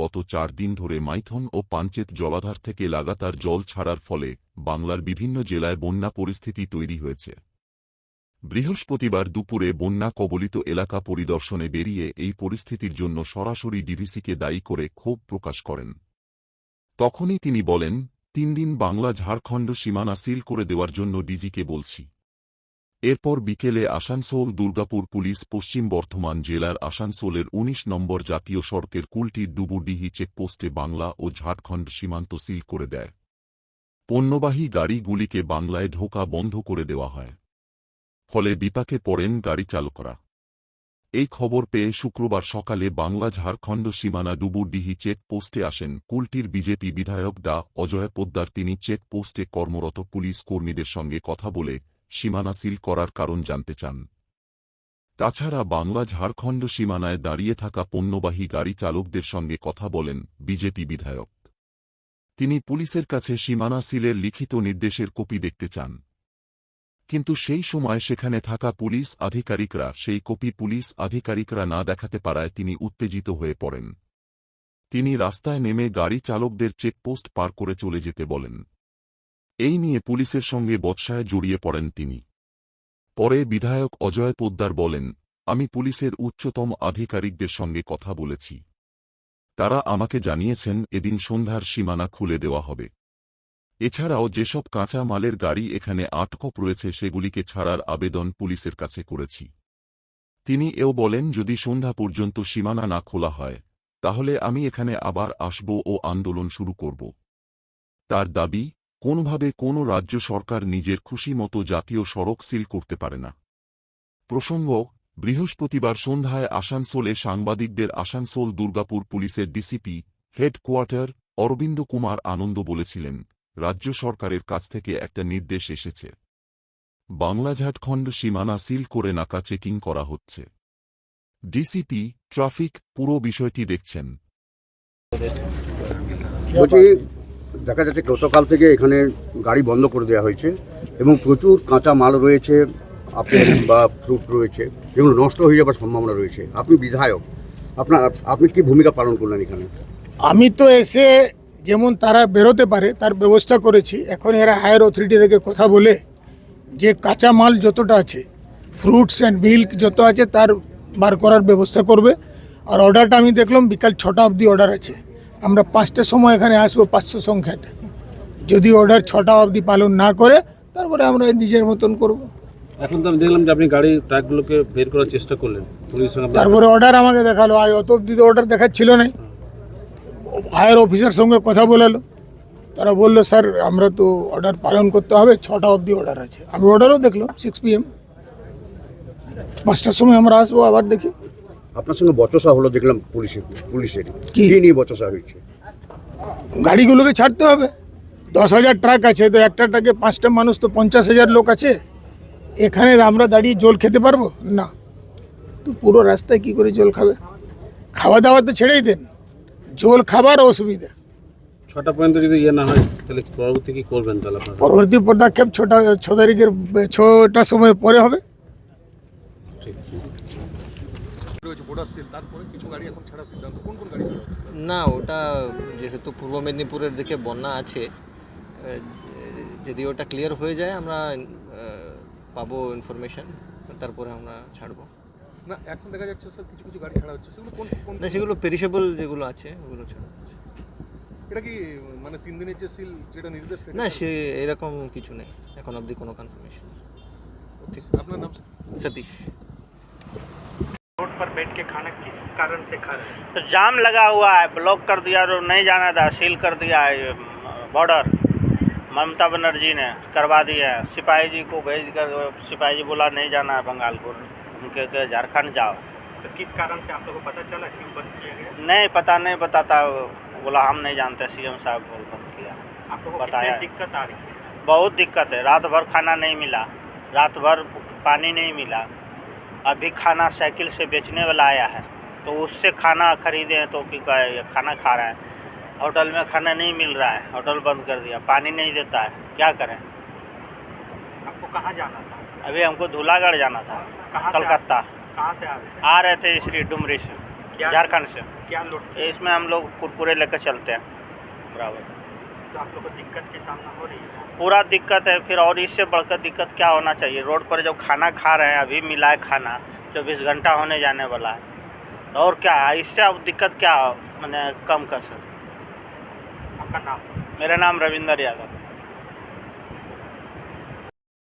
গত চার দিন ধরে মাইথন ও পাঞ্চেত জলাধার থেকে লাগাতার জল ছাড়ার ফলে বাংলার বিভিন্ন জেলায় বন্যা পরিস্থিতি তৈরি হয়েছে। বৃহস্পতিবার দুপুরে বন্যা কবলিত এলাকা পরিদর্শনে বেরিয়ে এই পরিস্থিতির জন্য সরাসরি ডিভিসিকে দায়ী করে ক্ষোভ প্রকাশ করেন। তখনই তিনি বলেন, তিন দিন বাংলা ঝাড়খণ্ড সীমানা সিল করে দেওয়ার জন্য ডিজিকে বলছি। এরপর বিকেলে আসানসোল, দুর্গাপুর পুলিশ পশ্চিম বর্ধমান জেলার আসানসোলের ১৯ নম্বর জাতীয় সড়কের কুলটির ডুবুডিহি চেকপোস্টে বাংলা ও ঝাড়খণ্ড সীমান্ত সিল করে দেয়। পণ্যবাহী গাড়িগুলিকে বাংলায় ঢোকা বন্ধ করে দেওয়া হয়। ফলে বিপাকে পড়েন গাড়ি চালকরা। এই খবর পেয়ে শুক্রবার সকালে বাংলা ঝাড়খণ্ড সীমানা ডুবুডিহি চেকপোস্টে আসেন কুলটির বিজেপি বিধায়ক ডা. অজয় পোদ্দার। তিনি চেকপোস্টে কর্মরত পুলিশ কর্মীদের সঙ্গে কথা বলে সীমানা সিল করার কারণ জানতে চান। তাছাড়া বাংলা ঝাড়খণ্ড সীমানায় দাঁড়িয়ে থাকা পণ্যবাহী গাড়ি চালকদের সঙ্গে কথা বলেন বিজেপি বিধায়ক। তিনি পুলিশের কাছে সীমানা সিলের লিখিত নির্দেশের কপি দেখতে চান। কিন্তু সেই সময় সেখানে থাকা পুলিশ আধিকারিকরা সেই কপি পুলিশ আধিকারিকরা না দেখাতে পারায় তিনি উত্তেজিত হয়ে পড়েন। তিনি রাস্তায় নেমে গাড়ি চালকদের চেকপোস্ট পার করে চলে যেতে বলেন। এই নিয়ে পুলিশের সঙ্গে বৎসায় জড়িয়ে পড়েন তিনি। পরে বিধায়ক অজয় পোদ্দার বলেন, আমি পুলিশের উচ্চতম আধিকারিকদের সঙ্গে কথা বলেছি। তারা আমাকে জানিয়েছেন এদিন সন্ধ্যার সীমানা খুলে দেওয়া হবে। এছাড়াও যেসব কাঁচা মালের গাড়ি এখানে আটকপ রয়েছে সেগুলিকে ছাড়ার আবেদন পুলিশের কাছে করেছি। তিনি এও বলেন, যদি সন্ধ্যা পর্যন্ত সীমানা না খোলা হয়, তাহলে আমি এখানে আবার আসব ও আন্দোলন শুরু করব। তার দাবি কোনোভাবে কোনো রাজ্য সরকার নিজের খুশি মতো জাতীয় সড়ক সিল করতে পারে না। প্রসঙ্গ, বৃহস্পতিবার সন্ধ্যায় আসানসোলে সাংবাদিকদের আসানসোল দুর্গাপুর পুলিশের ডিসিপি, হেডকোয়ার্টার, অরবিন্দ কুমার আনন্দ বলেছিলেন, রাজ্য সরকারের কাছ থেকে একটা নির্দেশ এসেছে। বাংলা ঝাড়খণ্ড সীমানা সিল করে নাকা চেকিং করা হচ্ছে। ডিসিপি, ট্রাফিক, পুরো বিষয়টি দেখছেন। দেখা যাচ্ছে গতকাল থেকে এখানে গাড়ি বন্ধ করে দেওয়া হয়েছে এবং প্রচুর কাঁচা মাল রয়েছে, আপেল বা ফ্রুট রয়েছে। যেগুলো নষ্ট হয়ে যাবার সম্ভাবনা রয়েছে। আপনি বিধায়ক, আপনার, আপনি কি ভূমিকা পালন করলেন এখানে? আমি তো এসে যেমন তারা বেরোতে পারে, তার ব্যবস্থা করেছি। এখন এরা হায়ার অথরিটি থেকে কথা বলে যে কাঁচা মাল যতটা আছে ফ্রুটস অ্যান্ড মিল্ক যত আছে, তার বার করার ব্যবস্থা করবে। আর অর্ডারটা আমি দেখলাম বিকাল ছটা অবধি অর্ডার আছে। আমরা পাঁচটার সময় এখানে আসব পাঁচশো সংখ্যাতে। যদি অর্ডার ছটা অবধি পালন না করে তারপরে আমরা নিজের মতন করব। এখন তো আমি দেখলাম যে আপনি গাড়ি ট্রাকগুলোকে বের করার চেষ্টা করলেন। তারপরে অর্ডার আমাকে দেখাল। আয় অত অবধি তো অর্ডার দেখাচ্ছিল না হায়ার অফিসার সঙ্গে কথা বলালো। তারা বলল স্যার আমরা তো অর্ডার পালন করতে হবে ছটা অবধি অর্ডার আছে। আমি অর্ডারও দেখলাম সিক্স পিএম পাঁচটার সময় আমরা আসব আবার দেখি। আপনার সঙ্গে বচসা হলো দেখলাম পুলিশের পুলিশের। কি? নিয়ে বচসা হয়েছে? গাড়িগুলোকে ছাড়তে হবে। দশ হাজার ট্রাক আছে তো একটা ট্রাকে পাঁচটা মানুষ তো পঞ্চাশ হাজার লোক আছে। এখানে আমরা দাঁড়িয়ে জল খেতে পারব? না। তো পুরো রাস্তায় কি করে জল খাবে? খাওয়া দাওয়া তো ছেড়েই দেন। জল খাবার অসুবিধা। ছটা পর্যন্ত যদি ইয়ে না হয় তাহলে পরবর্তী কি করবেন তাহলে পরবর্তী পদক্ষেপ ছটা ছ তারিখের ছটার সময় পরে হবে ঠিক হয়েছে বর্ডার সিল তারপরে কিছু গাড়ি এখন ছাড়া সিদ্ধান্ত। কোন কোন গাড়ি ছাড়া না ওটা যেহেতু পূর্ব মেদিনীপুরের দিকে বন্যা আছে যদি ওটা ক্লিয়ার হয়ে যায় আমরা পাবো ইনফরমেশান তারপরে আমরা ছাড়বো। না এখন দেখা যাচ্ছে স্যার কিছু কিছু গাড়ি ছাড়া হচ্ছে। সেগুলো কোন কোন না সেগুলো পেরিশেবল যেগুলো আছে ওগুলো ছাড়া হচ্ছে। এটা কি মানে তিন দিনের যে সিল যেটা নির্দেশ না সে এরকম কিছু নেই এখন অবধি কোনো কনফার্মেশন ঠিক আপনার নাম সতীশ। पर बैठ के खाना किस कारण से खा रहे हैं? तो जाम लगा हुआ है ब्लॉक कर दिया और नहीं जाना था सील कर दिया है बॉर्डर ममता बनर्जी ने करवा दिया है। सिपाही जी को भेज कर सिपाही जी बोला नहीं जाना है बंगाल को उनके के झारखंड जाओ। तो किस कारण से आप लोगों को पता चला क्यों बंद किया गया? नहीं पता नहीं बताता बोला हम नहीं जानते सीएम साहब बोल बंद किया। आप लोगों को बताया। दिक्कत आ रही है? बहुत दिक्कत है। रात भर खाना नहीं मिला। रात भर पानी नहीं मिला। अभी खाना साइकिल से बेचने वाला आया है तो उससे खाना खरीदे हैं तो कि खाना खा रहे हैं। होटल में खाना नहीं मिल रहा है होटल बंद कर दिया पानी नहीं देता है क्या करें? आपको कहाँ जाना था? अभी हमको धूलागढ़ जाना था कहाँ कलकत्ता। कहाँ से आ रहे आ रहे थे श्री डुमरी से झारखंड से। क्या लोड इसमें हम लोग कुरकुरे लेकर चलते हैं। बराबर। तो आप लोग को दिक्कत की सामना हो रही है। पूरा दिक्कत है फिर और इससे बढ़कर दिक्कत क्या होना चाहिए? रोड पर जब खाना खा रहे हैं अभी मिला है खाना चौबीस घंटा होने जाने वाला है। और क्या है इससे अब दिक्कत क्या मैंने कम कर सकते आपका नाम? मेरा नाम रविंदर यादव।